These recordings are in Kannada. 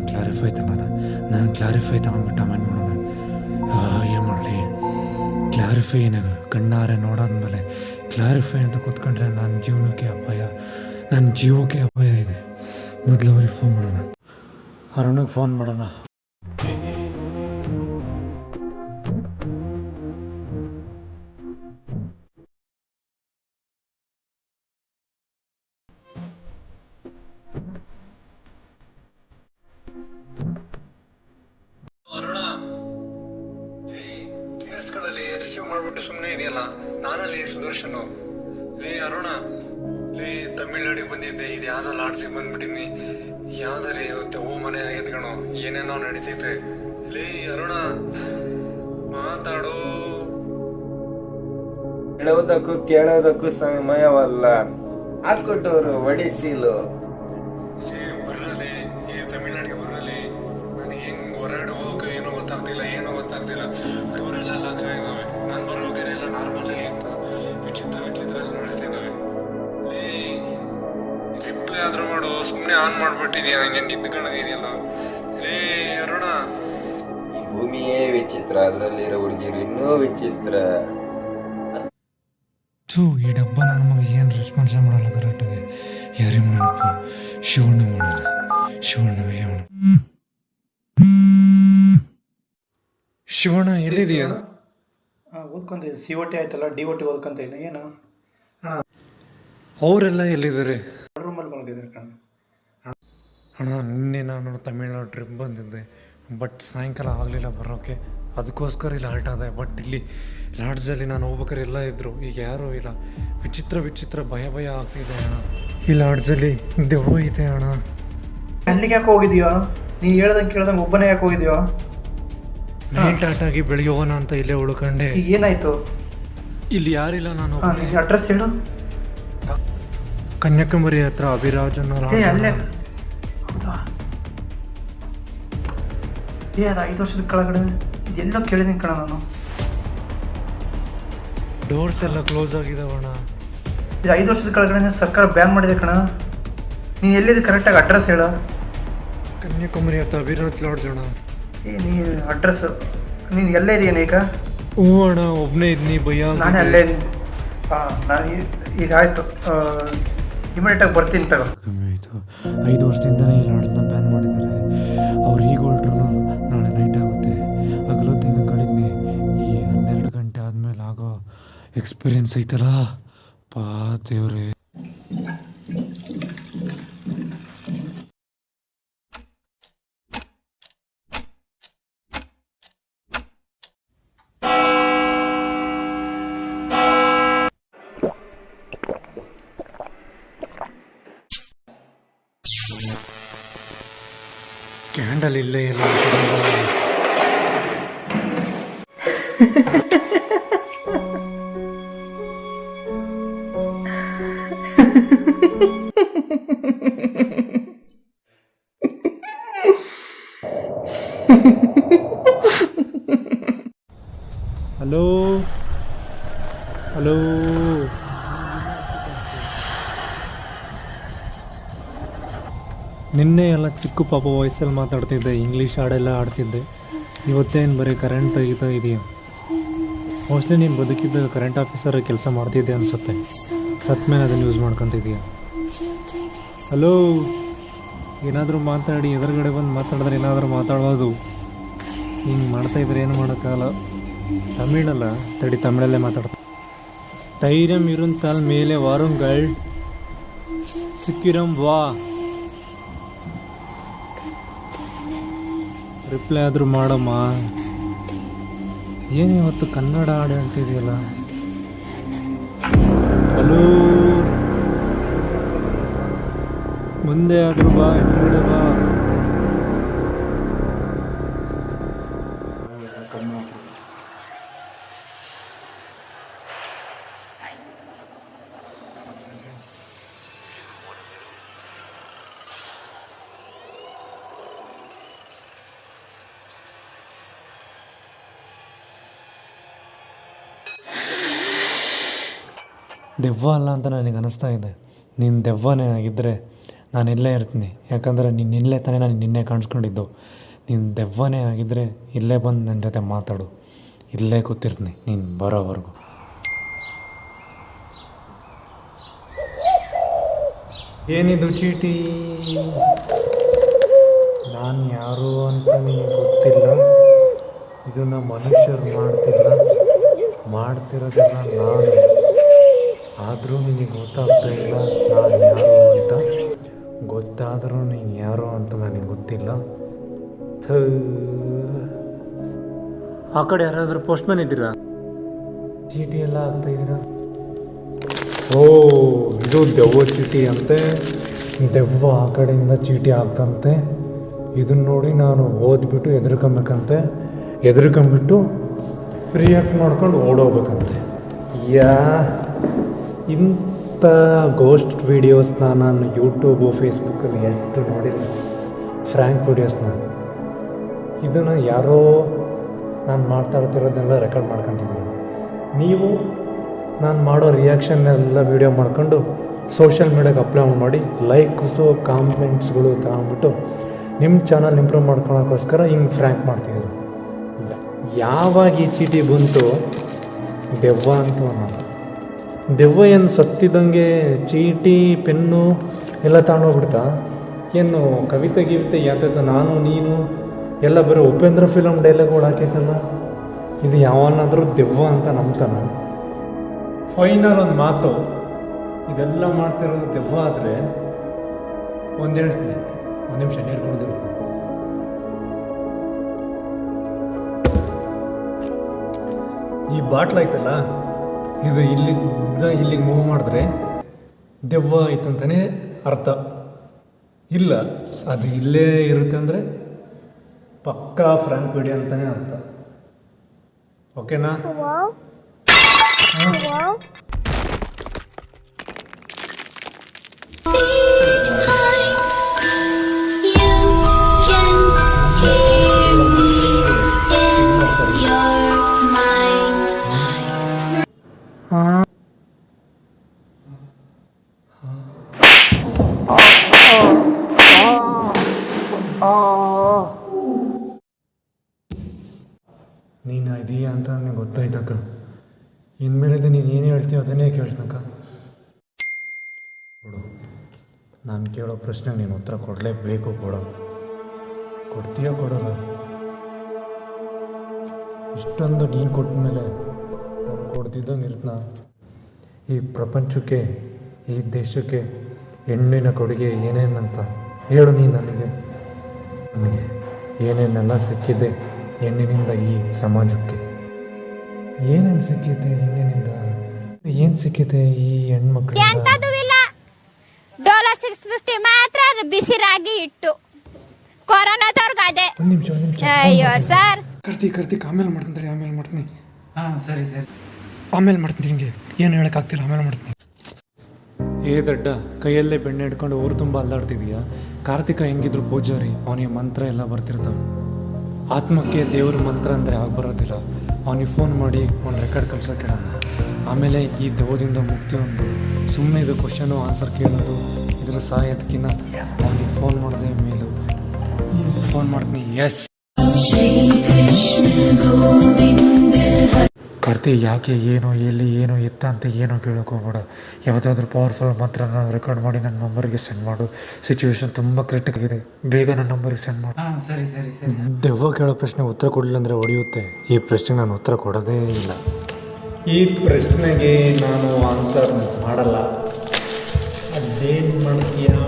ನಾನು ಕ್ಲಾರಿಫೈ ತಗೋಣ ನಾನು ಕ್ಲಾರಿಫೈ ತಗೊಂಡ್ಬಿಟ್ಟು ಆಮೇಲೆ ಮಾಡೋಣ ಏನು ಮಾಡಲಿ ಕ್ಲಾರಿಫೈ ಏನಾಗ ಕಣ್ಣಾರೆ ನೋಡಾದ್ಮೇಲೆ ಕ್ಲಾರಿಫೈ ಅಂತ ಕೂತ್ಕೊಂಡ್ರೆ ನನ್ನ ಜೀವನಕ್ಕೆ ಅಪಾಯ. ನನ್ನ ಜೀವಕ್ಕೆ ಅಪಾಯ ಇದೆ. ಮೊದಲು ಅವ್ರಿಗೆ ಫೋನ್ ಮಾಡೋಣ. ಅರುಣಿಗೆ ಫೋನ್ ಮಾಡೋಣ. ಕೇಳಿಸ್ಕೊಳ್ಳಲಿ ರಿಸೀವ್ ಮಾಡ್ಬಿಟ್ಟು ಸುಮ್ಮನೆ ಇದೆಯಲ್ಲ? ನಾನಲ್ಲಿ ಸುದರ್ಶನು. ಲೇ ಅರುಣ, ಲೇ ತಮಿಳ್ನಾಡಿಗೆ ಬಂದಿದ್ದೆ. ಇದು ಯಾವ್ದೋ ಲಾಡ್ಸಿಗೆ ಬಂದ್ಬಿಟ್ಟಿನಿ ಯಾವ್ದಾರಿ ಇರುತ್ತೆ ಓ ಮನೆ ಎತ್ಕಣೋ ಏನೇನೋ ನಡೀತೈತೆ. ಲೇ ಅರುಣ, ಮಾತಾಡೋ. ಹೇಳೋದಕ್ಕೂ ಕೇಳೋದಕ್ಕೂ ಸಮಯವಲ್ಲ. ಹಾಕೊಟ್ಟವರು ಒಡಿಸಿಲು ಸುಮ್ಮನೆ ಆನ್ ಮಾಡ್ಬಿಟ್ಟಿದ್ಯಾ? ಹಂಗೆ ನಿಂತ್ಕೊಂಡಾಗಿದೆಯಲ್ಲ ರೇ ಅರುಣ. ಈ ಭೂಮಿಯೇ ವಿಚಿತ್ರ ಅದರಲ್ಲಿರೋ ಹುಡುಗಿರು ಇನ್ನೂ ವಿಚಿತ್ರ. ಥೂ ಈ ಡಬ್ಬ ನನ್ನ ಮಗ ಏನು ರೆಸ್ಪಾನ್ಸ್ ಮಾಡಲ್ಲ ಕರೆಕ್ಟಾಗಿ ಯಾರೇ ಮಾಡಪ್ಪ? ಶಿವಣ್ಣ ಮಾಡಲ್ಲ. ಶಿವಣ್ಣ ಶಿವಣ್ಣ ಶಿವಣ್ಣ ಎಲ್ಲಿದೆಯಾ ಹಾಂ ಓದ್ಕೊಂತ ಸಿ ಒ ಟಿ ಆಯ್ತಲ್ಲ ಡಿ ಒ ಟಿ ಓದ್ಕೊಂತ ಇಲ್ಲ ಏನು? ಅವರೆಲ್ಲ ಎಲ್ಲಿದ್ದಾರೆ? ರೂಮಲ್ಲಿ ಮಲಗಿದ್ದಾರೆ ಕಣ. ಅಣ್ಣ ನಿನ್ನೆ ನಾನು ತಮಿಳ್ನಾಡು ಟ್ರಿಪ್ ಬಂದಿದ್ದೆ. ಬಟ್ ಸಾಯಂಕಾಲ ಆಗಲಿಲ್ಲ ಬರೋಕ್ಕೆ ಅದಕ್ಕೋಸ್ಕರ ಇಲ್ಲಿ ಹಾಲ್ಟ್ ಆದೆ. ಬಟ್ ಇಲ್ಲಿ ಲಾಡ್ಜಲ್ಲಿ ನಾನು ಹೋಗ್ಬೇಕಾರೆ ಎಲ್ಲ ಇದ್ದರು ಈಗ ಯಾರೂ ಇಲ್ಲ. ವಿಚಿತ್ರ ವಿಚಿತ್ರ ಭಯ ಭಯ ಆಗ್ತಿದೆ ಅಣ್ಣ. ಈ ಲಾಡ್ಜಲ್ಲಿ ದೆವ್ವ ಇದೆ ಅಣ್ಣ. ಅಲ್ಲಿಗೆ ಯಾಕೆ ಹೋಗಿದ್ಯೋ ನೀ ಹೇಳ್ದಂಗೆ ಕೇಳ್ದಂಗೆ ಒಬ್ಬನೇ ಯಾಕೆ ಹೋಗಿದ್ಯೋ ನೈಟ್ ಆಗಿ ಬೆಳಿಗ್ಗೆ ಹೋಗೋಣ ಅಂತ ಇಲ್ಲೇ ಉಳ್ಕೊಂಡೆ. ಏನಾಯಿತು? ಇಲ್ಲಿ ಯಾರಿಲ್ಲ ನಾನು ಅಡ್ರೆಸ್ ಹೇಳು. ಕನ್ಯಾಕುಮಾರಿ ಹತ್ರ ಅಭಿರಾಜ್ ಅನ್ನೋ ಏ ಅದು ಐದು ವರ್ಷದ ಕೆಳಗಡೆ ಇದೆಲ್ಲೋ ಕೇಳಿದೀನಿ ಕಣ ನಾನು. ಡೋರ್ಸ್ ಎಲ್ಲ ಕ್ಲೋಸ್ ಆಗಿದಾವಣ್ಣ ಇದು ಐದು ವರ್ಷದ ಕೆಳಗಡೆ ಸರ್ಕಾರ ಬ್ಯಾನ್ ಮಾಡಿದೆ ಕಣ. ನೀನು ಎಲ್ಲಿದೆ ಕರೆಕ್ಟಾಗಿ ಅಡ್ರೆಸ್ ಹೇಳ. ಕನ್ಯಾಕುಮಾರಿ ಅಥವಾ ಅಭಿರಾಜ್ ಲಾಡ್ಜ್ ಅಣ್ಣ. ಏ ನೀ ಅಡ್ರೆಸ್ ನೀನು ಎಲ್ಲೇ ಇದೆಯೇನು ಈಗ ಹ್ಞೂ ಅಣ್ಣ ಒಬ್ಬನೇ ಇದ್ನಿ ಭಯ ನಾನೇ. ಅಲ್ಲೇ ಹಾಂ ನಾನು ಈ- ಈಗ ಆಯಿತು. ಇಮಿಡಿಯೇಟಾಗಿ ಬರ್ತೀನಿ ತಗೋ. ಕಮ್ಮಿ ಆಯಿತು. ಐದು ವರ್ಷದಿಂದನೇ ಈ ಲಾಡ್ಜ್ನ ಬ್ಯಾನ್ ಮಾಡಿದ್ದಾರೆ. ಅವ್ರು ಈಗ ಹೊರಟ್ರು ಆಗೋ ಎಕ್ಸ್ಪೀರಿಯನ್ಸ್ ಐತಲ್ಲ? ಪಾ ದೇವ್ರೆ. ಹಲೋ. ಹಲೋ. ನಿನ್ನೆ ಎಲ್ಲ ಚಿಕ್ಕ ಪಾಪ ವಾಯ್ಸಲ್ಲಿ ಮಾತಾಡ್ತಿದ್ದೆ ಇಂಗ್ಲೀಷ್ ಹಾಡೆಲ್ಲ ಆಡ್ತಿದ್ದೆ ಇವತ್ತೇನು ಬರೀ ಕರೆಂಟ್ ತೆಗಿತಾ ಇದೆಯಾ? ಮೋಸ್ಟ್ಲಿ ನೀನು ಬದುಕಿದ್ದ ಕರೆಂಟ್ ಆಫೀಸರ್ ಕೆಲಸ ಮಾಡ್ತಿದ್ದೆ ಅನಿಸುತ್ತೆ. ಸತ್ ಮೇಲೆ ಅದನ್ನು ಯೂಸ್ ಮಾಡ್ಕೊತಿದೀಯ? ಹಲೋ. ಏನಾದರೂ ಮಾತಾಡಿ, ಎದುರುಗಡೆ ಬಂದು ಮಾತಾಡಿದ್ರೆ ಏನಾದರೂ ಮಾತಾಡ್ಬೋದು. ಹಿಂಗೆ ಮಾಡ್ತಾಯಿದ್ರೆ ಏನು ಮಾಡೋಕ್ಕಾಗಲ್ಲ. ತಮಿಳಲ್ಲ, ತಡಿ ತಮಿಳಲ್ಲೇ ಮಾತಾಡ್ತಾ ಧೈರ್ಯಂ ಇರುಂತಲ್ ಮೇಲೆ ವಾರುಂಗಳ್ ಸಿಕ್ಕಿರಂ ವಾ. ರಿಪ್ಲೈ ಆದರೂ ಮಾಡಮ್ಮ. ಏನು ಇವತ್ತು ಕನ್ನಡ ಹಾಡು ಹೇಳ್ತಿದೆಯಲ್ಲ? ಹಲೋ. ಮುಂದೆ ಆದರೂ ಬಾ, ಎದುರುಗಡೆ ದೆವ್ವ ಅಲ್ಲ ಅಂತ ನನಗೆ ಅನ್ನಿಸ್ತಾ ಇದೆ. ನಿನ್ನ ದೆವ್ವನೇ ಆಗಿದ್ದರೆ ನಾನು ಇಲ್ಲೇ ಇರ್ತೀನಿ. ಯಾಕಂದರೆ ನೀನು ಇಲ್ಲೇ ತಾನೇ ನಾನು ನಿನ್ನೆ ಕಾಣಿಸ್ಕೊಂಡಿದ್ದು. ನಿನ್ನ ದೆವ್ವನೇ ಆಗಿದ್ದರೆ ಇಲ್ಲೇ ಬಂದು ನನ್ನ ಜೊತೆ ಮಾತಾಡು. ಇಲ್ಲೇ ಕೂತಿರ್ತೀನಿ ನೀನು ಬರೋವರೆಗೂ. ಏನಿದು ಚೀಟಿ? ನಾನು ಯಾರು ಅಂತ ನಿನಗೆ ಗೊತ್ತಿಲ್ಲ. ಇದನ್ನು ಮನುಷ್ಯರು ಮಾಡ್ತಿಲ್ಲ. ಮಾಡ್ತಿರೋದೆಲ್ಲ ನಾನು. ಆದರೂ ನಿನಗೆ ಗೊತ್ತಾಗ್ತಾ ಇಲ್ಲ, ನಾನು ಯಾರು ಅಂತ. ಗೊತ್ತಾದರೂ ನೀನು ಯಾರು ಅಂತ ನನಗೆ ಗೊತ್ತಿಲ್ಲ. ಆ ಕಡೆ ಯಾರಾದರೂ ಪೋಸ್ಟ್ಮನ್ ಇದ್ದೀರಾ? ಚೀಟಿ ಎಲ್ಲ ಆಗ್ತಾ ಇದ್ದೀರಾ? ಓ, ಇದು ದೆವ್ವ ಚೀಟಿ ಅಂತೆ. ದೆವ್ವ ಆ ಕಡೆಯಿಂದ ಚೀಟಿ ಆಗ್ತಂತೆ ಇದನ್ನ ನೋಡಿ ನಾನು ಓದ್ಬಿಟ್ಟು ಎದುರ್ಕೊಬೇಕಂತೆ. ಎದುರ್ಕೊಂಬಿಟ್ಟು ರಿಯಾಕ್ಟ್ ಮಾಡ್ಕೊಂಡು ಓಡೋಗ್ಬೇಕಂತೆ. ಯಾ. ಇಂಥ ಗೋಸ್ಟ್ ವೀಡಿಯೋಸ್ನ ನಾನು ಯೂಟ್ಯೂಬು ಫೇಸ್ಬುಕ್ಕಲ್ಲಿ ಎಷ್ಟು ನೋಡಿಲ್ಲ. ಫ್ರ್ಯಾಂಕ್ ವೀಡಿಯೋಸ್ನ ಇದನ್ನು ಯಾರೋ ನಾನು ಮಾಡ್ತಾ ಇರ್ತಿರೋದನ್ನೆಲ್ಲ ರೆಕಾರ್ಡ್ ಮಾಡ್ಕೊತಿದ್ದೀನಿ. ನೀವು ನಾನು ಮಾಡೋ ರಿಯಾಕ್ಷನ್ ಎಲ್ಲ ವೀಡಿಯೋ ಮಾಡ್ಕೊಂಡು ಸೋಷಿಯಲ್ ಮೀಡಿಯಾಗೆ ಅಪ್ಲೋಡ್ ಮಾಡಿ ಲೈಕ್ಸು ಕಾಮೆಂಟ್ಸ್ಗಳು ತಗೊಂಡ್ಬಿಟ್ಟು ನಿಮ್ಮ ಚಾನಲ್ ಇಂಪ್ರೂವ್ ಮಾಡ್ಕೊಳೋಕ್ಕೋಸ್ಕರ ಹಿಂಗೆ ಫ್ರ್ಯಾಂಕ್ ಮಾಡ್ತಿದ್ರು ಯಾವಾಗ ಈ ಚೀಟಿ ಬಂತು? ದೆವ್ವ ಅಂತ ನಾನು ದೆವ್ವ ಏನು ಸತ್ತಿದ್ದಂಗೆ ಚೀಟಿ, ಪೆನ್ನು ಎಲ್ಲ ತಗೊಂಡೋಗ್ಬಿಡ್ತಾ ಏನು ಕವಿತೆ, ಗಿವಿತೆ ಯಾತ ನಾನು, ನೀನು, ಎಲ್ಲ ಬರೀ ಉಪೇಂದ್ರ ಫಿಲಮ್ ಡೈಲಾಗ್ಗಳು ಹಾಕೈತಲ್ಲ. ಇದು ಯಾವನಾದರೂ ದೆವ್ವ ಅಂತ ನಂಬ್ತಾನ. ಫೈನಲ್ ಒಂದು ಮಾತು. ಇದೆಲ್ಲ ಮಾಡ್ತಿರೋದು ದೆವ್ವ ಆದರೆ ಒಂದು ಹೇಳ್ತೀನಿ. ಒಂದು ನಿಮಿಷ ನೀರು ಈ ಬಾಟ್ಲ್ ಐತಲ್ಲ ಇದು ಇಲ್ಲಿದ್ದ ಇಲ್ಲಿಗೆ ಮೂವ್ ಮಾಡಿದ್ರೆ ದೆವ್ವ ಐತಂತಾನೆ ಅರ್ಥ. ಇಲ್ಲ ಅದು ಇಲ್ಲೇ ಇರುತ್ತೆ ಅಂದರೆ ಪಕ್ಕಾ ಫ್ರಾಂಕ್ ವಿಡಿಯೋ ಅಂತಲೇ ಅರ್ಥ. ಓಕೆನಾ ಗೊತ್ತಾಯ್ತಕ್ಕ. ಇನ್ಮೇಲಿಂದ ನೀನು ಏನು ಹೇಳ್ತೀಯ ಅದನ್ನೇ ಕೇಳ್ತಕ್ಕ ಕೊಡು ನಾನು ಕೇಳೋ ಪ್ರಶ್ನೆಗೆ ನೀನು ಉತ್ತರ ಕೊಡಲೇಬೇಕು ಕೊಡೋ. ಕೊಡ್ತೀಯೋ ಕೊಡೋಲ್ಲ. ಇಷ್ಟೊಂದು ನೀನು ಕೊಟ್ಟ ಮೇಲೆ ನಾನು ಕೊಡ್ತಿದ್ದಂಗೆ ಇರ್ತನ ಈ ಪ್ರಪಂಚಕ್ಕೆ, ಈ ದೇಶಕ್ಕೆ ಹೆಣ್ಣಿನ ಕೊಡುಗೆ ಏನೇನಂತ ಹೇಳು ನೀನು ನನಗೆ. ನನಗೆ ಏನೇನೆಲ್ಲ ಸಿಕ್ಕಿದೆ ಹೆಣ್ಣಿನಿಂದ ಈ ಸಮಾಜಕ್ಕೆ. ಏನೇನು ಸಿಕ್ಕಿದೆ ಹೆಣ್ಣಿನಿಂದ ಏನು ಸಿಕ್ಕಿದೆ ಈ ಹೆಣ್ಮಕ್ಳು ಎಂತದೂ ಇಲ್ಲ. ಡೋಲೋ ಸಿಕ್ಸ್ ಫಿಫ್ಟಿ ಮಾತ್ರ ಬಿಸಿ ರಾಗಿ ಇಟ್ಟು ಕೊರೋನಾದವ್ರಿಗೆ ಅದೇ. ಒಂದು ನಿಮಿಷ ಒಂದು ನಿಮಿಷ. ಅಯ್ಯೋ ಸರ್. ಕರ್ತಿ ಕರ್ತಿ ಆಮೇಲೆ ಮಾಡ್ತೀನಿ ಆಮೇಲೆ ಮಾಡ್ತೀನಿ. ಹಾಂ ಸರಿ ಸರಿ. ಆಮೇಲೆ ಮಾಡ್ತೀನಿ ಹಿಂಗೆ ಏನು ಹೇಳೋಕ್ಕಾಗ್ತಿಲ್ಲ ಆಮೇಲೆ ಮಾಡ್ತೀನಿ. ಏ ದಡ್ಡ ಕೈಯಲ್ಲೇ ಬೆಣ್ಣೆ ಹಿಡ್ಕೊಂಡು ಊರು ತುಂಬ ಅಲ್ದಾಡ್ತಿದೀಯ ಕಾರ್ತಿಕ ಹೆಂಗಿದ್ರು ಪೂಜಾರಿ ಅವನಿಗೆ ಮಂತ್ರ ಎಲ್ಲ ಬರ್ತಿರ್ತಾವೆ. ಆತ್ಮಕ್ಕೆ ದೇವ್ರ ಮಂತ್ರ ಅಂದರೆ ಆಗ ಬರೋದಿಲ್ಲ ಅವನಿಗೆ ಫೋನ್ ಮಾಡಿ ಒಂದು ರೆಕಾರ್ಡ್ ಕಳ್ಸೋಕೆ ಆಮೇಲೆ ಈ ದೆವ್ವದಿಂದ ಮುಕ್ತಿ ಒಂದು ಸುಮ್ಮನೆ ಇದು ಕ್ವಶನು ಆನ್ಸರ್ ಕೇಳೋದು ಇದರ ಸಹಾಯದಕ್ಕಿಂತ ಅವನಿಗೆ ಫೋನ್ ಮಾಡಿದೆ ಮೇಲು. ಫೋನ್ ಮಾಡ್ತೀನಿ ಎಸ್ ಕಾರ್ತಿ ಯಾಕೆ ಏನು ಎಲ್ಲಿ ಏನು ಎತ್ತ ಅಂತ ಏನೂ ಕೇಳೋಕೆ ಹೋಗ್ಬೇಡ. ಯಾವುದಾದ್ರೂ ಪವರ್ಫುಲ್ ಮಾತ್ರ ನಾನು ರೆಕಾರ್ಡ್ ಮಾಡಿ ನನ್ನ ನಂಬರ್ಗೆ ಸೆಂಡ್ ಮಾಡು. ಸಿಚುವೇಶನ್ ತುಂಬ ಕ್ರಿಟಿಕ್ ಇದೆ ಬೇಗ ನನ್ನ ನಂಬರ್ಗೆ ಸೆಂಡ್ ಮಾಡು. ಹಾಂ ಸರಿ ಸರಿ ಸರಿ. ದೆವ್ವ ಕೇಳೋ ಪ್ರಶ್ನೆ ಉತ್ತರ ಕೊಡಲಿಲ್ಲ ಅಂದರೆ ಹೊಡೆಯುತ್ತೆ. ಈ ಪ್ರಶ್ನೆಗೆ ನಾನು ಉತ್ತರ ಕೊಡೋದೇ ಇಲ್ಲ. ಈ ಪ್ರಶ್ನೆಗೆ ನಾನು ಆನ್ಸರ್ ಮಾಡಲ್ಲ. ಅದೇನು ಮಾಡ್ತೀಯ?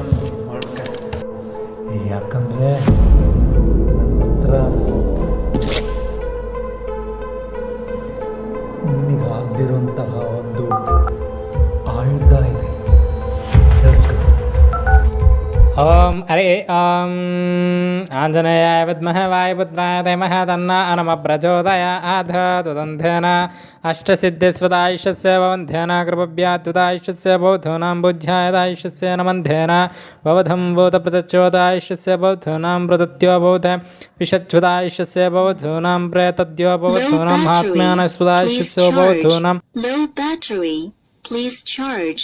ओम अरे ओम आञ्जनेयाय विद्महे वायुपुत्राय धीमः तन्न अनमप्रचोदयात् तुदन्धेन अष्टसिद्धिस्वदायुष्यस्य भवन्धेन कृपव्यात्युदायुष्यस्य बौद्धूनां बुद्ध्यायदायुष्यस्य नमन्धेन बवधं भूतप्रचोदायुष्यस्य बौद्धूनां प्रदत्यो बौध विषच्युदायुष्यस्य बौद्धूनां प्रेतद्यो बौद्धूनाम् आत्म्यानस्वदायुष्यस्य बौद्धूनां Low battery, please charge.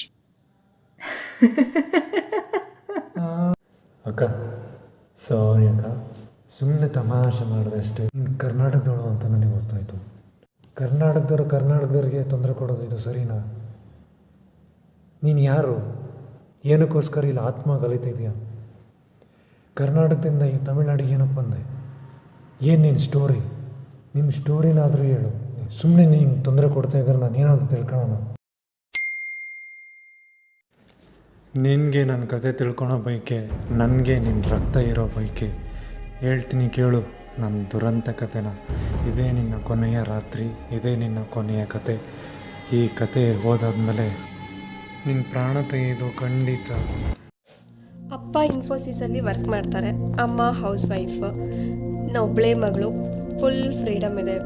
ಅಕ್ಕ ಸಾರಿ ಅಕ್ಕ. ಸುಮ್ಮನೆ ತಮಾಷೆ ಮಾಡಿದೆ ಅಷ್ಟೇ. ನೀನು ಕರ್ನಾಟಕದವಳು ಅಂತ ನನಗೆ ಗೊತ್ತಾಯಿತು. ಕರ್ನಾಟಕದವರು ಕರ್ನಾಟಕದವ್ರಿಗೆ ತೊಂದರೆ ಕೊಡೋದು ಇದು ಸರಿನಾ? ನೀನು ಯಾರು? ಏನಕ್ಕೋಸ್ಕರ ಇಲ್ಲಿ ಆತ್ಮ ಕಲಿತಿದ್ಯಾ ಕರ್ನಾಟಕದಿಂದ ಈ ತಮಿಳ್ನಾಡಿಗೆ ಏನಪ್ಪ ಬಂದೆ? ಏನು ನಿನ್ನ ಸ್ಟೋರಿ ನಿಮ್ಮ ಸ್ಟೋರಿನಾದರೂ ಹೇಳು. ಸುಮ್ಮನೆ ನೀನು ತೊಂದರೆ ಕೊಡ್ತಾ ಇದ್ದಾರೆ ನಾನು ಏನಾದರೂ ತಿಳ್ಕೊಳ್ಳೋಣ? ನಿನಗೆ ನನ್ನ ಕತೆ ತಿಳ್ಕೊಳೋ ಬೈಕೆ, ನನಗೆ ನಿನ್ನ ರಕ್ತ ಇರೋ ಬೈಕೆ. ಹೇಳ್ತೀನಿ ಕೇಳು ನನ್ನ ದುರಂತ ಕಥೆನ ಇದೇ ನಿನ್ನ ಕೊನೆಯ ರಾತ್ರಿ, ಇದೇ ನಿನ್ನ ಕೊನೆಯ ಕತೆ. ಈ ಕತೆ ಓದಾದ್ಮೇಲೆ ನಿನ್ನ ಪ್ರಾಣ ತೆಗೆಯೋದು ಖಂಡಿತ. ಅಪ್ಪ ಇನ್ಫೋಸಿಸಲ್ಲಿ ವರ್ಕ್ ಮಾಡ್ತಾರೆ, ಅಮ್ಮ ಹೌಸ್ ವೈಫ್ ಒಬ್ಬಳೇ ಮಗಳು ಫುಲ್ ಫ್ರೀಡಮ್ ಇದೆ.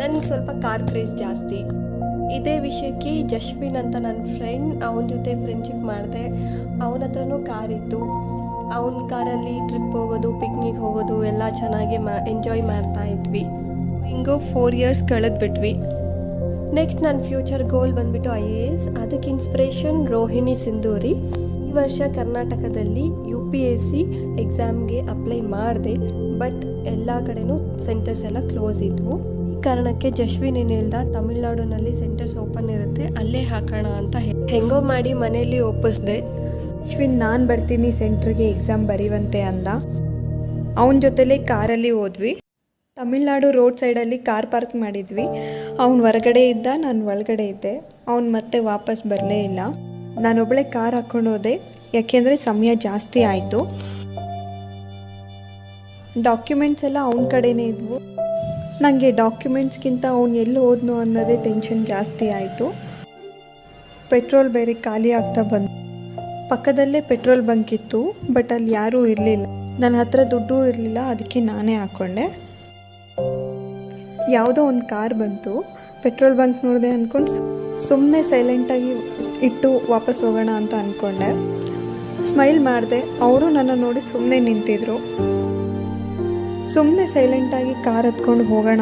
ನನಗೆ ಸ್ವಲ್ಪ ಕಾರ್ ಕ್ರೇಜ್ ಜಾಸ್ತಿ. ಇದೇ ವಿಷಯಕ್ಕೆ ಜಶ್ವಿನ್ ಅಂತ ನನ್ನ ಫ್ರೆಂಡ್ ಅವನ ಜೊತೆ ಫ್ರೆಂಡ್ಶಿಪ್ ಮಾಡಿದೆ. ಅವನ ಹತ್ರನೂ ಕಾರ್ ಇತ್ತು. ಅವನ ಕಾರಲ್ಲಿ ಟ್ರಿಪ್ ಹೋಗೋದು ಪಿಕ್ನಿಕ್ ಹೋಗೋದು, ಎಲ್ಲ ಚೆನ್ನಾಗಿ ಮಾ ಎಂಜಾಯ್ ಮಾಡ್ತಾ ಇದ್ವಿ. ಹಿಂಗೋ ಫೋರ್ ಇಯರ್ಸ್ ಕಳೆದ್ಬಿಟ್ವಿ ನೆಕ್ಸ್ಟ್ ನನ್ನ ಫ್ಯೂಚರ್ ಗೋಲ್ ಬಂದುಬಿಟ್ಟು ಐ ಎ ಎಸ್ ಅದಕ್ಕೆ ಇನ್ಸ್ಪಿರೇಷನ್ ರೋಹಿಣಿ ಸಿಂಧೂರಿ. ಈ ವರ್ಷ ಕರ್ನಾಟಕದಲ್ಲಿ ಯು ಪಿ ಎಸ್ ಸಿ ಎಕ್ಸಾಮ್ಗೆ ಅಪ್ಲೈ ಮಾಡಿದೆ. ಬಟ್ ಎಲ್ಲ ಕಡೆನೂ ಸೆಂಟರ್ಸ್ ಎಲ್ಲ ಕ್ಲೋಸ್ ಇದ್ವು. ಕಾರಣಕ್ಕೆ ಜಶ್ವಿನ್ ಏನು ಹೇಳ್ದ ತಮಿಳ್ನಾಡಿನಲ್ಲಿ ಸೆಂಟರ್ಸ್ ಓಪನ್ ಇರುತ್ತೆ, ಅಲ್ಲೇ ಹಾಕೋಣ ಅಂತ ಹೆಂಗೋ ಮಾಡಿ ಮನೆಯಲ್ಲಿ ಒಪ್ಪಿಸ್ದೆ. ಅಶ್ವಿನ್ ನಾನು ಬರ್ತೀನಿ ಸೆಂಟ್ರಿಗೆ ಎಕ್ಸಾಮ್ ಬರೀವಂತೆ ಅಂದ. ಅವನ ಜೊತೆಲೇ ಕಾರಲ್ಲಿ ಹೋದ್ವಿ. ತಮಿಳ್ನಾಡು ರೋಡ್ ಸೈಡಲ್ಲಿ ಕಾರ್ ಪಾರ್ಕ್ ಮಾಡಿದ್ವಿ. ಅವ್ನು ಹೊರಗಡೆ ಇದ್ದ, ನಾನು ಒಳಗಡೆ ಇದ್ದೆ. ಅವ್ನು ಮತ್ತೆ ವಾಪಸ್ ಬರಲೇ ಇಲ್ಲ. ನಾನೊಬ್ಬಳೆ ಕಾರ್ ಹಾಕ್ಕೊಂಡು ಹೋದೆ. ಯಾಕೆಂದರೆ ಸಮಯ ಜಾಸ್ತಿ ಆಯಿತು. ಡಾಕ್ಯುಮೆಂಟ್ಸ್ ಎಲ್ಲ ಅವನ ಕಡೆನೇ ಇದ್ವು. ನನಗೆ ಡಾಕ್ಯುಮೆಂಟ್ಸ್ಗಿಂತ ಅವ್ನು ಎಲ್ಲಿ ಹೋದ್ನೋ ಅನ್ನೋದೇ ಟೆನ್ಷನ್ ಜಾಸ್ತಿ ಆಯಿತು. ಪೆಟ್ರೋಲ್ ಬೇರೆ ಖಾಲಿ ಆಗ್ತಾ ಬಂತು ಪಕ್ಕದಲ್ಲೇ ಪೆಟ್ರೋಲ್ ಬಂಕ್ ಇತ್ತು, ಬಟ್ ಅಲ್ಲಿ ಯಾರೂ ಇರಲಿಲ್ಲ. ನನ್ನ ಹತ್ರ ದುಡ್ಡು ಇರಲಿಲ್ಲ ಅದಕ್ಕೆ ನಾನೇ ಹಾಕ್ಕೊಂಡೆ ಯಾವುದೋ ಒಂದು ಕಾರ್ ಬಂತು, ಪೆಟ್ರೋಲ್ ಬಂಕ್ ನೋಡಿದೆ ಅಂದ್ಕೊಂಡು ಸುಮ್ಮನೆ ಸೈಲೆಂಟಾಗಿ ಇಟ್ಟು ವಾಪಸ್ ಹೋಗೋಣ ಅಂತ ಅಂದ್ಕೊಂಡೆ ಸ್ಮೈಲ್ ಮಾಡಿದೆ, ಅವರು ನನ್ನ ನೋಡಿ ಸುಮ್ಮನೆ ನಿಂತಿದ್ರು. ಸುಮ್ಮನೆ ಸೈಲೆಂಟಾಗಿ ಕಾರ್ ಹತ್ಕೊಂಡು ಹೋಗೋಣ.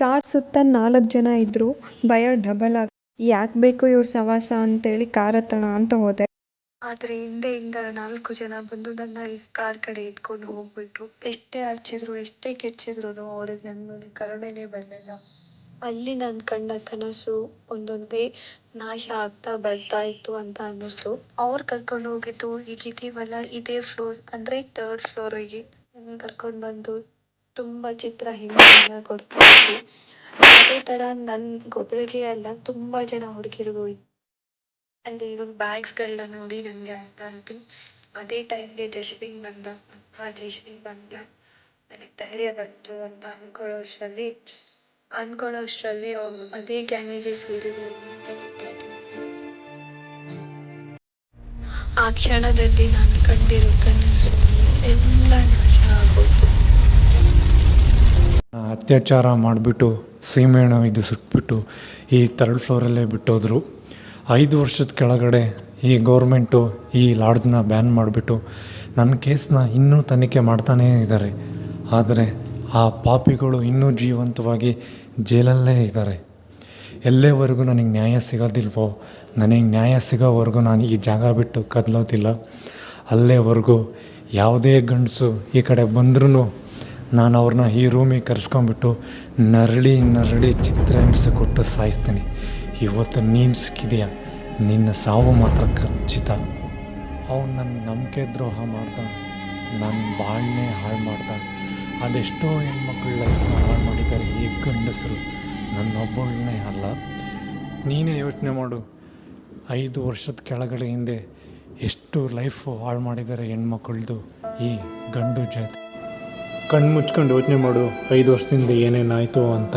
ಕಾರ್ ಸುತ್ತ ನಾಲ್ಕು ಜನ ಇದ್ದರು ಭಯ ಡಬಲ್ ಆಗಿ, ಯಾಕೆ ಬೇಕು ಇವ್ರ ಸವಾಸ ಅಂತೇಳಿ ಕಾರ್ ಹತ್ತೋಣ ಅಂತ ಹೋದೆ. ಆದರೆ ಹಿಂದೆಯಿಂದ ನಾಲ್ಕು ಜನ ಬಂದು ನನ್ನ ಕಾರ್ ಕಡೆ ಎತ್ಕೊಂಡು ಹೋಗ್ಬಿಟ್ರು. ಎಷ್ಟೇ ಅರ್ಚಿದ್ರು ಎಷ್ಟೇ ಕೆಚ್ಚಿದ್ರು ಅವ್ರಿಗೆ ನನ್ನ ಮೇಲೆ ಕರುಣೆನೇ ಅಲ್ಲಿ ನಾನು ಕಂಡ ಕನಸು ಒಂದೊಂದೇ ನಾಶ ಆಗ್ತಾ ಬರ್ತಾ ಇತ್ತು ಅಂತ ಅನ್ನಿಸ್ತು. ಅವ್ರು ಕರ್ಕೊಂಡು ಹೋಗಿದ್ದು ಈಗಿದ್ದೀವಲ್ಲ ಇದೇ ಫ್ಲೋರ್ ಅಂದರೆ ತರ್ಡ್ ಫ್ಲೋರಿಗೆ ಕರ್ಕೊಂಡು ಬಂದು ತುಂಬ ಚಿತ್ರ ಹಿಂಸೆನ ಕೊಡ್ತಾ ಅದೇ ಥರ ನನ್ನ ನನ್ಗೊಬ್ಳಿಗೆ ಅಲ್ಲ ತುಂಬ ಜನ ಹುಡುಗಿರಿಗೂ ಅಲ್ಲಿ ಇರೋ ಬ್ಯಾಗ್ಸ್ಗಳನ್ನ ನೋಡಿ ನನಗೆ ಅರ್ಥ ಆಯಿತು. ಅದೇ ಟೈಮ್ಗೆ ಜಶ್ವಿನ್ ಬಂದ, ಆ ಜಶ್ವಿನ್ ಬಂದ. ನನಗೆ ಧೈರ್ಯ ಬಂತು ಅಂತ ಅಂದ್ಕೊಳ್ಳೋ ಅಷ್ಟರಲ್ಲಿ ಅಂದ್ಕೊಳ್ಳೋ ಅಷ್ಟರಲ್ಲಿ ಅದೇ ಗ್ಯಾಂಗಿಗೆ ಸೇರಿದ್ರು. ಆ ಕ್ಷಣದಲ್ಲಿ ನಾನು ಕಂಡಿರೋ ಕನಸು ಎಲ್ಲ ನಾಶ ಆಗೋಯ್ತು. ಅತ್ಯಾಚಾರ ಮಾಡಿಬಿಟ್ಟು ಸೀಮೆಣ್ಣು ಇದು ಸುಟ್ಬಿಟ್ಟು, ಈ ತರ್ಡ್ ಫ್ಲೋರಲ್ಲೇ ಬಿಟ್ಟೋದ್ರು. ಐದು ವರ್ಷದ ಕೆಳಗಡೆ ಈ ಗೌರ್ಮೆಂಟು ಈ ಲಾಡ್ಜ್ನ ಬ್ಯಾನ್ ಮಾಡಿಬಿಟ್ಟು ನನ್ನ ಕೇಸ್ನ ಇನ್ನೂ ತನಿಖೆ ಮಾಡ್ತಾನೇ ಇದ್ದಾರೆ. ಆದರೆ ಆ ಪಾಪಿಗಳು ಇನ್ನೂ ಜೀವಂತವಾಗಿ ಜೈಲಲ್ಲೇ ಇದ್ದಾರೆ. ಎಲ್ಲಿವರೆಗೂ ನನಗೆ ನ್ಯಾಯ ಸಿಗೋದಿಲ್ವೋ ನನಗೆ ನ್ಯಾಯ ಸಿಗೋವರೆಗೂ ನಾನು ಈ ಜಾಗ ಬಿಟ್ಟು ಕದಲೋದಿಲ್ಲ ಅಲ್ಲೇವರೆಗೂ ಯಾವುದೇ ಗಂಡಸು ಈ ಕಡೆ ಬಂದ್ರೂ ನಾನು ಅವ್ರನ್ನ ಈ ರೂಮಿಗೆ ಕರೆಸ್ಕೊಂಬಿಟ್ಟು ನರಳಿ ನರಳಿ ಚಿತ್ರಹಿಂಸೆ ಕೊಟ್ಟು ಸಾಯಿಸ್ತೀನಿ. ಇವತ್ತು ನೀನು ಸಿಕ್ಕಿದೆಯಾ? ನಿನ್ನ ಸಾವು ಮಾತ್ರ ಖಚಿತ. ಅವನು ನನ್ನ ನಂಬಿಕೆ ದ್ರೋಹ ಮಾಡ್ದ. ನನ್ನ ಬಾಳ್ನೆ ಹಾಳು ಮಾಡ್ದ. ಅದೆಷ್ಟೋ ಹೆಣ್ಮಕ್ಳ ಲೈಫ್ನ ಹಾಳು ಮಾಡಿದ್ದಾರೆ ಈ ಗಂಡಸರು. ನನ್ನೊಬ್ಬಳನ್ನೇ ಅಲ್ಲ. ನೀನೇ ಯೋಚನೆ ಮಾಡು. ಐದು ವರ್ಷದ ಕೆಳಗಡೆ ಹಿಂದೆ ಎಷ್ಟು ಲೈಫು ಹಾಳು ಮಾಡಿದ್ದಾರೆ ಹೆಣ್ಮಕ್ಳದು ಈ ಗಂಡು ಜಾತಿ. ಕಣ್ಣು ಮುಚ್ಕೊಂಡು ಯೋಚನೆ ಮಾಡು, ಐದು ವರ್ಷದಿಂದ ಏನೇನಾಯಿತು ಅಂತ.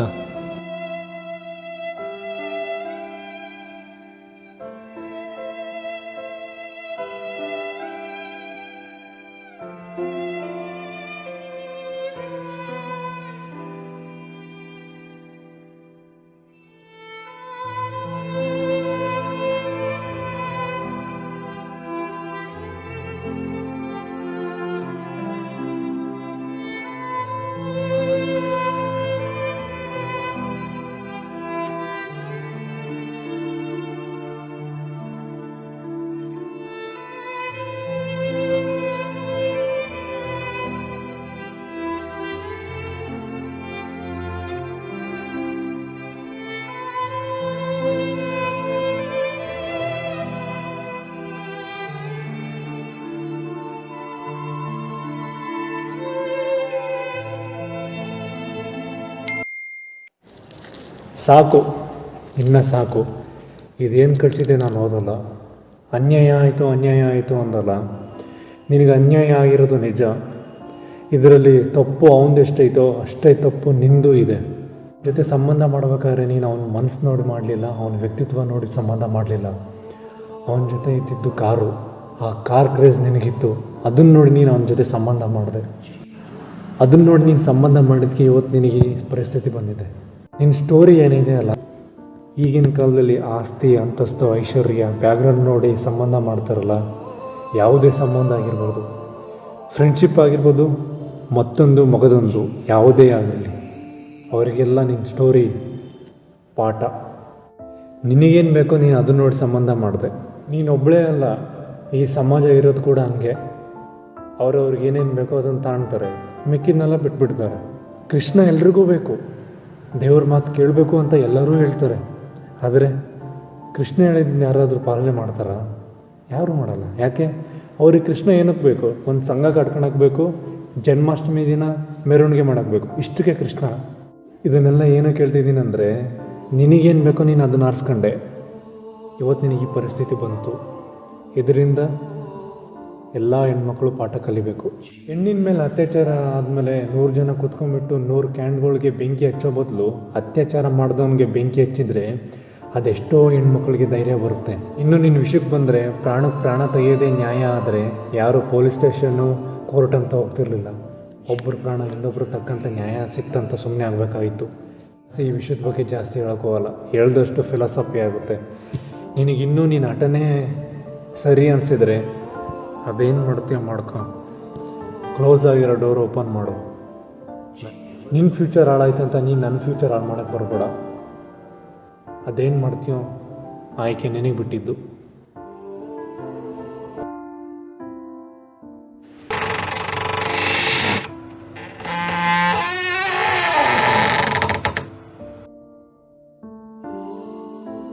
ಸಾಕು ಇನ್ನು ಸಾಕು. ಇದೇನು ಕಳಿಸಿದೆ ನಾನು ಓದಲ್ಲ. ಅನ್ಯಾಯ ಆಯಿತು ಅನ್ಯಾಯ ಆಯಿತು ಅಂದಲ್ಲ. ನಿನಗೆ ಅನ್ಯಾಯ ಆಗಿರೋದು ನಿಜ. ಇದರಲ್ಲಿ ತಪ್ಪು ಅವನದೆಷ್ಟೈತೋ, ಅಷ್ಟೇ ತಪ್ಪು ನಿಂದು ಇದೆ. ಜೊತೆ ಸಂಬಂಧ ಮಾಡ್ಬೇಕಾದ್ರೆ ನೀನು ಅವನ ಮನಸ್ಸು ನೋಡಿ ಮಾಡಲಿಲ್ಲ, ಅವನ ವ್ಯಕ್ತಿತ್ವ ನೋಡಿ ಸಂಬಂಧ ಮಾಡಲಿಲ್ಲ. ಅವನ ಜೊತೆ ಇದ್ದಿದ್ದು ಕಾರು. ಆ ಕಾರ್ ಕ್ರೇಜ್ ನಿನಗಿತ್ತು. ಅದನ್ನು ನೋಡಿ ನೀನು ಅವನ ಜೊತೆ ಸಂಬಂಧ ಮಾಡಿದೆ. ಅದನ್ನು ನೋಡಿ ನೀನು ಸಂಬಂಧ ಮಾಡಿದ್ಕೆ ಇವತ್ತು ನಿನಗೆ ಪರಿಸ್ಥಿತಿ ಬಂದಿದೆ. ನಿನ್ನ ಸ್ಟೋರಿ ಏನಿದೆ ಅಲ್ಲ? ಈಗಿನ ಕಾಲದಲ್ಲಿ ಆಸ್ತಿ, ಅಂತಸ್ತು, ಐಶ್ವರ್ಯ ಬ್ಯಾಕ್ಗ್ರೌಂಡ್ ನೋಡಿ ಸಂಬಂಧ ಮಾಡ್ತಾರಲ್ಲ, ಯಾವುದೇ ಸಂಬಂಧ ಆಗಿರ್ಬೋದು. ಫ್ರೆಂಡ್ಶಿಪ್ ಆಗಿರ್ಬೋದು, ಮತ್ತೊಂದು ಮಗದೊಂದು, ಯಾವುದೇ ಆಗಲಿ. ಅವರಿಗೆಲ್ಲ ನಿನ್ನ ಸ್ಟೋರಿ ಪಾಠ. ನಿನಗೇನು ಬೇಕೋ ನೀನು ಅದನ್ನ ನೋಡಿ ಸಂಬಂಧ ಮಾಡಿದೆ. ನೀನು ಒಬ್ಬಳೇ ಅಲ್ಲ, ಈ ಸಮಾಜ ಇರೋದು ಕೂಡ ಹಂಗೆ. ಅವ್ರವ್ರಿಗೆ ಏನೇನು ಬೇಕೋ ಅದನ್ನು ತಾಣ್ತಾರೆ. ಮಿಕ್ಕಿದ್ನೆಲ್ಲ ಬಿಟ್ಬಿಡ್ತಾರೆ. ಕೃಷ್ಣ ಎಲ್ರಿಗೂ ಬೇಕು. ದೇವ್ರ ಮಾತು ಕೇಳಬೇಕು ಅಂತ ಎಲ್ಲರೂ ಹೇಳ್ತಾರೆ. ಆದರೆ ಕೃಷ್ಣ ಹೇಳಿದ್ನ ಯಾರಾದರೂ ಪಾಲನೆ ಮಾಡ್ತಾರಾ? ಯಾರೂ ಮಾಡಲ್ಲ. ಯಾಕೆ? ಅವ್ರಿಗೆ ಕೃಷ್ಣ ಏನಕ್ಕೆ ಬೇಕು? ಒಂದು ಸಂಘ ಕಟ್ಕೊಳಕ್ಕೆ ಬೇಕು, ಜನ್ಮಾಷ್ಟಮಿ ದಿನ ಮೆರವಣಿಗೆ ಮಾಡಕ್ಕೆ ಬೇಕು. ಇಷ್ಟಕ್ಕೆ ಕೃಷ್ಣ, ಇದನ್ನೆಲ್ಲ ಏನು ಕೇಳ್ತಿದ್ದೀನಿ ಅಂದರೆ, ನಿನಗೇನು ಬೇಕೋ ನೀನು ಅದನ್ನು ಆರಿಸ್ಕೊಂಡೆ. ಇವತ್ತು ನಿನಗೆ ಈ ಪರಿಸ್ಥಿತಿ ಬಂತು. ಇದರಿಂದ ಎಲ್ಲ ಹೆಣ್ಮಕ್ಳು ಪಾಠ ಕಲಿಬೇಕು. ಹೆಣ್ಣಿನ ಮೇಲೆ ಅತ್ಯಾಚಾರ ಆದಮೇಲೆ ನೂರು ಜನ ಕುತ್ಕೊಂಡ್ಬಿಟ್ಟು ನೂರು ಕ್ಯಾಂಡ್ಗಳಿಗೆ ಬೆಂಕಿ ಹಚ್ಚೋ ಬದಲು ಅತ್ಯಾಚಾರ ಮಾಡಿದವನಿಗೆ ಬೆಂಕಿ ಹಚ್ಚಿದ್ರೆ ಅದೆಷ್ಟೋ ಹೆಣ್ಮಕ್ಳಿಗೆ ಧೈರ್ಯ ಬರುತ್ತೆ. ಇನ್ನು ನಿನ್ನ ವಿಷಯಕ್ಕೆ ಬಂದರೆ ಪ್ರಾಣಕ್ಕೆ ಪ್ರಾಣ ತೆಗೆಯೋದೇ ನ್ಯಾಯ ಆದರೆ ಯಾರು ಪೊಲೀಸ್ ಸ್ಟೇಷನ್ನು ಕೋರ್ಟ್ ಅಂತ ಹೋಗ್ತಿರ್ಲಿಲ್ಲ. ಒಬ್ಬರು ಪ್ರಾಣ ಇನ್ನೊಬ್ಬರು ತಕ್ಕಂಥ ನ್ಯಾಯ ಸಿಕ್ತಂತ ಸುಮ್ಮನೆ ಆಗಬೇಕಾಗಿತ್ತು ಈ ವಿಷಯದ ಬಗ್ಗೆ ಜಾಸ್ತಿ ಹೇಳೋಕ್ಕೋಗಲ್ಲ ಹೇಳ್ದಷ್ಟು ಫಿಲಾಸಫಿ ಆಗುತ್ತೆ. ನಿನಗಿನ್ನೂ ನೀನು ನಟನೆ ಸರಿ ಅನಿಸಿದರೆ ಅದೇನು ಮಾಡ್ತೀಯ ಮಾಡ್ಕೊ. ಕ್ಲೋಸ್ ಆಗಿರೋ ಡೋರ್ ಓಪನ್ ಮಾಡು. ನಿನ್ನ ಫ್ಯೂಚರ್ ಹಾಳಾಯ್ತು ಅಂತ ನೀನು ನನ್ನ ಫ್ಯೂಚರ್ ಹಾಳು ಮಾಡೋಕ್ಕೆ ಬರಬೇಡ. ಅದೇನು ಮಾಡ್ತೀಯೋ ಆಯ್ಕೆ ನಿನಗೆ ಬಿಟ್ಟಿದ್ದು.